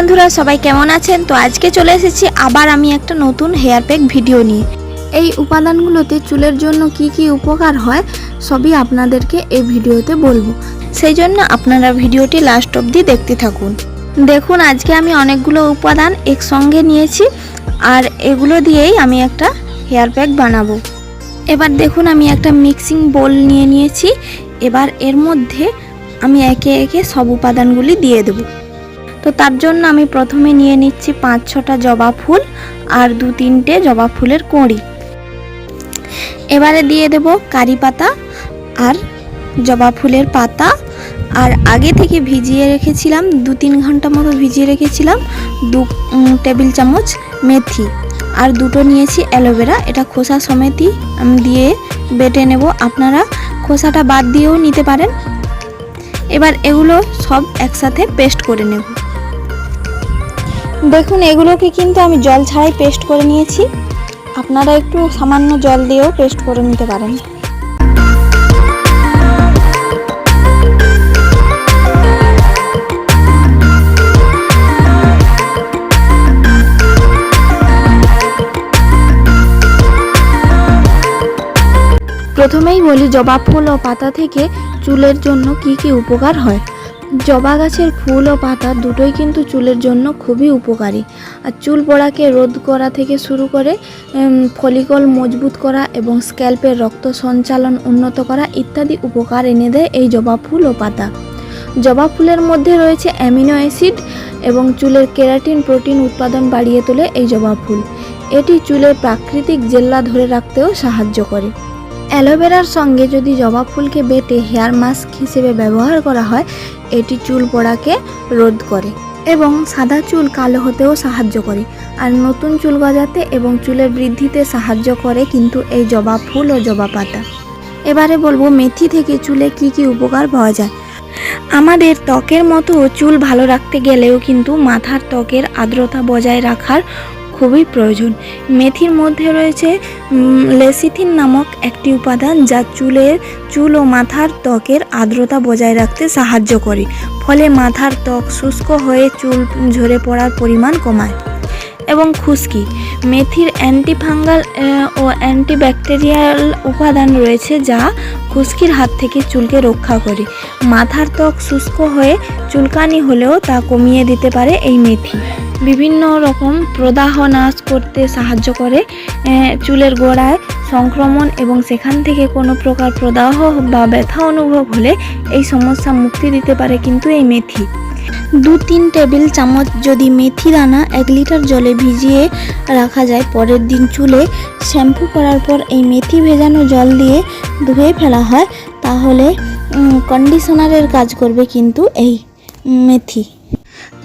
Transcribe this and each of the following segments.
বন্ধুরা, সবাই কেমন আছেন? তো আজকে চলে এসেছি, আবার আমি একটা নতুন হেয়ার প্যাক ভিডিও নিয়ে। এই উপাদানগুলোতে চুলের জন্য কি কি উপকার হয়, সবই আপনাদেরকে এই ভিডিওতে বলব। সেই জন্য আপনারা ভিডিওটি লাস্ট অবধি দেখতে থাকুন। দেখুন, আজকে আমি অনেকগুলো উপাদান একসঙ্গে নিয়েছি, আর এগুলো দিয়েই আমি একটা হেয়ার প্যাক বানাবো। এবার দেখুন, আমি একটা মিক্সিং বোল নিয়ে নিয়েছি। এবার এর মধ্যে আমি একে একে সব উপাদানগুলি দিয়ে দেবো। তো তার জন্য আমি প্রথমে নিয়ে নিচ্ছি পাঁচ, ছটা জবা ফুল আর দু, তিনটে জবা ফুলের কোঁড়ি। এবারে দিয়ে দেব কারি পাতা আর জবা ফুলের পাতা। আর আগে থেকে ভিজিয়ে রেখেছিলাম, দু, তিন ঘণ্টা মতো ভিজিয়ে রেখেছিলাম, দু টেবিল চামচ মেথি। আর দুটো নিয়েছি অ্যালোভেরা, এটা খোসা সমেতই আমি দিয়ে বেটে নেব। আপনারা খোসাটা বাদ দিয়েও নিতে পারেন। এবার এগুলো সব একসাথে পেস্ট করে নেব। দেখুন, এগুলোকে কিন্তু আমি জল ছাড়াই পেস্ট করে নিয়েছি। আপনারা একটু সামান্য জল দিয়েও পেস্ট করে নিতে পারেন। প্রথমেই বলি জবা ফুল ও পাতা থেকে চুলের জন্য কি কি উপকার হয়? জবা গাছের ফুল ও পাতা দুটোই কিন্তু চুলের জন্য খুবই উপকারী। আর চুল পড়াকে রোধ করা থেকে শুরু করে ফলিকল মজবুত করা এবং স্ক্যাল্পের রক্ত সঞ্চালন উন্নত করা ইত্যাদি উপকার এনে দেয় এই জবা ফুল ও পাতা। জবা ফুলের মধ্যে রয়েছে অ্যামিনো অ্যাসিড এবং চুলের কেরাটিন প্রোটিন উৎপাদন বাড়িয়ে তোলে এই জবা ফুল। এটি চুলের প্রাকৃতিক জেল্লা ধরে রাখতেও সাহায্য করে। অ্যালোভেরার সঙ্গে যদি জবা ফুলকে বেটে হেয়ার মাস্ক হিসেবে ব্যবহার করা হয়, এটি চুল পড়াকে রোধ করে এবং সাদা চুল কালো হতেও সাহায্য করে। আর নতুন চুল গজাতে এবং চুলের বৃদ্ধিতে সাহায্য করে কিন্তু এই জবা ফুল ও জবা পাতা। এবারে বলব, মেথি থেকে চুলে কি কি উপকার পাওয়া যায়? আমাদের ত্বকের মতো চুল ভালো রাখতে গেলেও কিন্তু মাথার ত্বকের আর্দ্রতা বজায় রাখার খুবই প্রয়োজন। মেথির মধ্যে রয়েছে লেসিথিন নামক একটি উপাদান যা চুলের, চুল ও মাথার ত্বকের আর্দ্রতা বজায় রাখতে সাহায্য করে। ফলে মাথার ত্বক শুষ্ক হয়ে চুল ঝরে পড়ার পরিমাণ কমায়। এবং খুশকি। মেথির অ্যান্টিফাঙ্গাল ও অ্যান্টিব্যাকটেরিয়াল উপাদান রয়েছে যা খুশকির হাত থেকে চুলকে রক্ষা করে। মাথার ত্বক শুষ্ক হয়ে চুলকানি হলেও তা কমিয়ে দিতে পারে এই মেথি। বিভিন্ন রকম প্রদাহ নাশ করতে সাহায্য করে চুলের গোড়ায় সংক্রমণ এবং সেখান থেকে কোনো প্রকার প্রদাহ বা ব্যথা অনুভব হলে এই সমস্যা মুক্তি দিতে পারে কিন্তু এই মেথি। দু তিন টেবিল চামচ যদি মেথি দানা এক লিটার জলে ভিজিয়ে রাখা যায়, পরের দিন চুলে শ্যাম্পু করার পর এই মেথি ভেজানো জল দিয়ে ধুয়ে ফেলা হয়, তাহলে কন্ডিশনারের কাজ করবে কিন্তু এই মেথি।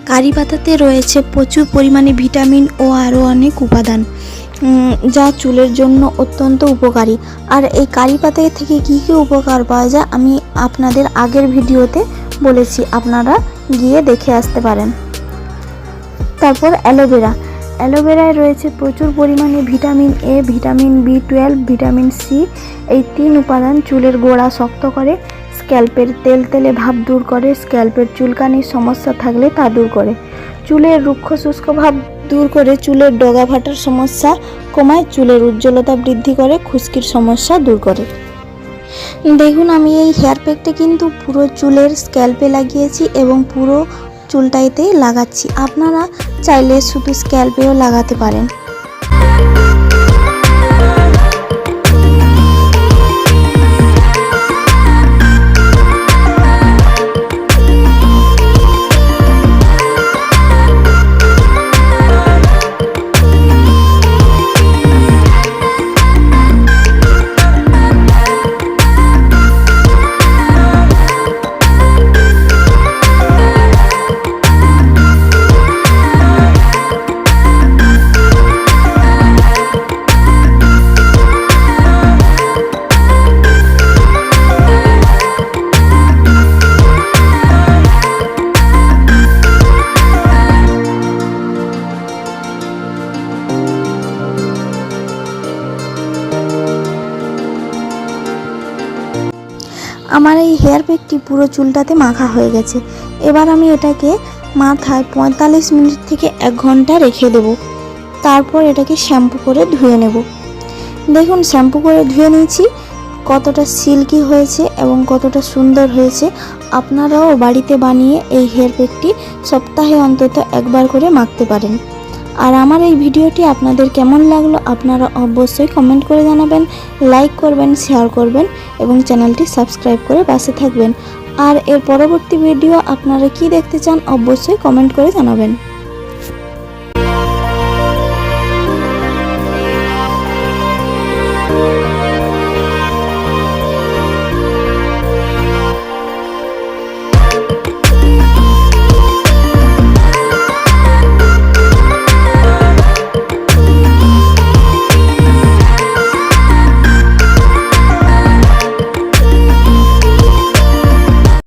কারি পাতাতে রয়েছে প্রচুর পরিমাণে ভিটামিন ও আরও অনেক উপাদান যা চুলের জন্য অত্যন্ত উপকারী। আর এই কারি পাতা থেকে কী কী উপকার পাওয়া যায় আমি আপনাদের আগের ভিডিওতে বলেছি, আপনারা গিয়ে দেখে আসতে পারেন। তারপর অ্যালোভেরা। অ্যালোভেরায় রয়েছে প্রচুর পরিমাণে vitamin A, vitamin B twelve, vitamin C, এই তিন উপাদান চুলের গোড়া শক্ত করে স্ক্যাল্পের তেল তেলে ভাব দূর করে, স্ক্যাল্পের চুলকানির সমস্যা থাকলে তা দূর করে। চুলের রুক্ষ শুষ্ক ভাব দূর করে, চুলের ডগা ফাটার সমস্যা কমায়, চুলের উজ্জ্বলতা বৃদ্ধি করে, খুশকির সমস্যা দূর করে। দেখুন, আমি এই হেয়ার প্যাকটা কিন্তু পুরো চুলের স্ক্যাল্পে লাগিয়েছি এবং পুরো চুলটাইতেই লাগাচ্ছি। আপনারা চাইলে শুধু স্ক্যাল্পেও লাগাতে পারেন। আমার এই হেয়ার প্যাকটি পুরো চুলটাতে মাখা হয়ে গেছে। এবার আমি এটাকে মাথায় পঁয়তাল্লিশ মিনিট থেকে এক ঘণ্টা রেখে দেব। তারপর এটাকে শ্যাম্পু করে ধুয়ে নেব। দেখুন, শ্যাম্পু করে ধুয়ে নিয়েছি। কতটা সিল্কি হয়েছে এবং কতটা সুন্দর হয়েছে। আপনারাও বাড়িতে বানিয়ে এই হেয়ার প্যাকটি সপ্তাহে অন্তত একবার করে মাখতে পারেন। আর আমার এই ভিডিওটি আপনাদের কেমন লাগল আপনারা অবশ্যই কমেন্ট করে জানাবেন লাইক করবেন শেয়ার করবেন এবং চ্যানেলটি সাবস্ক্রাইব করে পাশে থাকবেন। আর এর পরবর্তী ভিডিও আপনারা কি দেখতে চান অবশ্যই কমেন্ট করে জানাবেন।